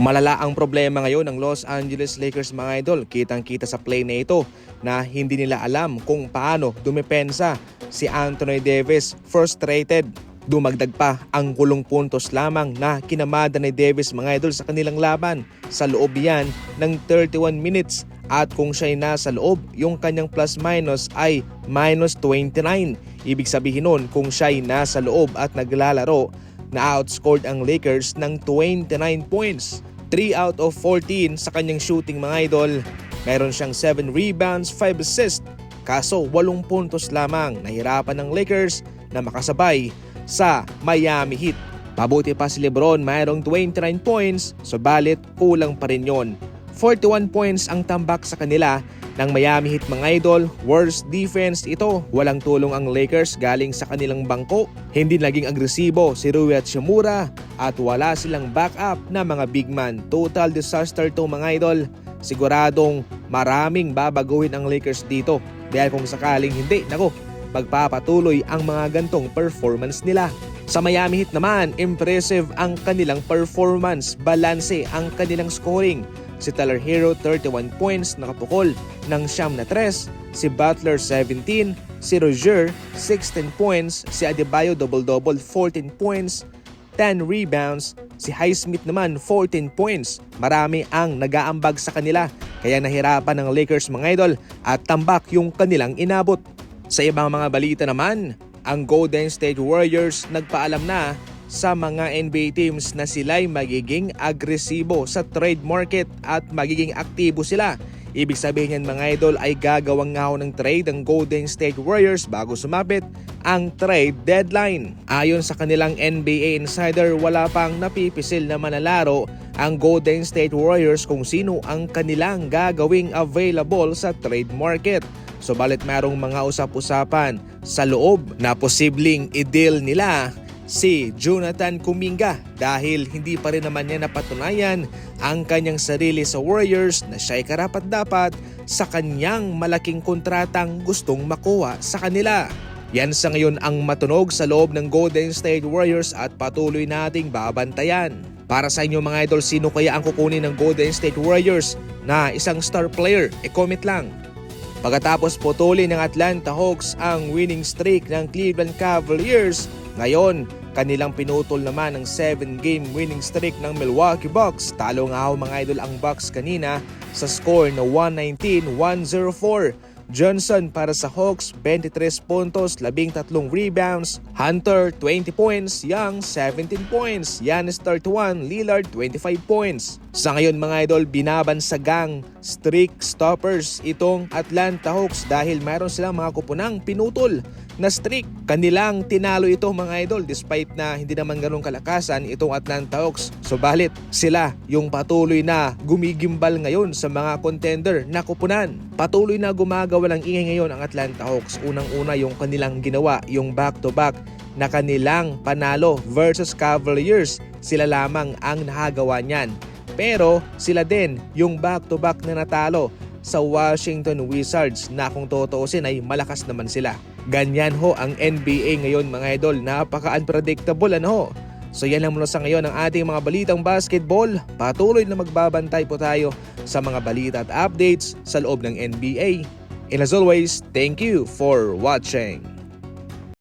Malala ang problema ngayon ng Los Angeles Lakers mga idol. Kitang-kita sa play na ito na hindi nila alam kung paano dumepensa si Anthony Davis frustrated. Dumagdag pa ang kulong puntos lamang na kinamada ni Davis mga idol sa kanilang laban. Sa loob yan ng 31 minutes at kung siya'y nasa loob, yung kanyang plus minus ay minus 29. Ibig sabihin nun kung siya'y nasa loob at naglalaro, na-outscored ang Lakers ng 29 points. 3 out of 14 sa kanyang shooting mga idol. Meron siyang 7 rebounds, 5 assists. Kaso 8 puntos lamang nahirapan ng Lakers na makasabay sa Miami Heat. Pabuti pa si Lebron mayroong 29 points, subalit kulang pa rin yon. 41 points ang tambak sa kanila ng Miami Heat mga idol. Worst defense ito. Walang tulong ang Lakers galing sa kanilang bangko. Hindi naging agresibo si Rui at Shimura at wala silang backup na mga big man. Total disaster to mga idol. Siguradong maraming babaguhin ang Lakers dito. Dahil kung sakaling hindi, nako, magpapatuloy ang mga gantong performance nila. Sa Miami Heat naman, impressive ang kanilang performance, balanse ang kanilang scoring. Si Tyler Hero 31 points nakapukol ng siyam na tres, si Butler 17, si Roger 16 points, si Adebayo double-double 14 points, 10 rebounds, si Highsmith naman 14 points. Marami ang nagaambag sa kanila kaya nahirapan ng Lakers mga idol at tambak yung kanilang inabot. Sa ibang mga balita naman, ang Golden State Warriors nagpaalam na sa mga NBA teams na sila'y magiging agresibo sa trade market at magiging aktibo sila. Ibig sabihin yan mga idol ay gagawang nga ng trade ang Golden State Warriors bago sumapit ang trade deadline. Ayon sa kanilang NBA insider, wala pang napipisil na manlalaro ang Golden State Warriors kung sino ang kanilang gagawing available sa trade market. Subalit merong mga usap-usapan sa loob na posibleng i-deal nila si Jonathan Kuminga dahil hindi pa rin naman niya napatunayan ang kanyang sarili sa Warriors na siya'y karapat-dapat sa kanyang malaking kontratang gustong makuha sa kanila. Yan sa ngayon ang matunog sa loob ng Golden State Warriors at patuloy nating babantayan. Para sa inyo mga idol, sino kaya ang kukunin ng Golden State Warriors na isang star player? E-comment lang. Pagkatapos putulin ng Atlanta Hawks ang winning streak ng Cleveland Cavaliers, ngayon kanilang pinutol naman ang 7-game winning streak ng Milwaukee Bucks. Talo nga ho mga idol ang Bucks kanina sa score na 119-104. Johnson para sa Hawks, 23 puntos, 13 rebounds. Hunter, 20 points. Young, 17 points. Giannis, 31. Lillard, 25 points. Sa ngayon mga idol, binabansagang streak stoppers itong Atlanta Hawks dahil mayroon silang mga kupunang pinutol na streak. Kanilang tinalo ito mga idol despite na hindi naman ganun kalakasan itong Atlanta Hawks. Subalit sila yung patuloy na gumigimbal ngayon sa mga contender na kupunan. Patuloy na gumagawa ng ingay ngayon ang Atlanta Hawks. Unang-una yung kanilang ginawa, yung back-to-back na kanilang panalo versus Cavaliers. Sila lamang ang nakagawa niyan. Pero sila din yung back-to-back na natalo sa Washington Wizards na kung tutuusin ay malakas naman sila. Ganyan ho ang NBA ngayon mga idol. Napaka-unpredictable ano ho. So yan lang muna sa ngayon ang ating mga balitang basketball. Patuloy na magbabantay po tayo sa mga balita at updates sa loob ng NBA. And as always, thank you for watching.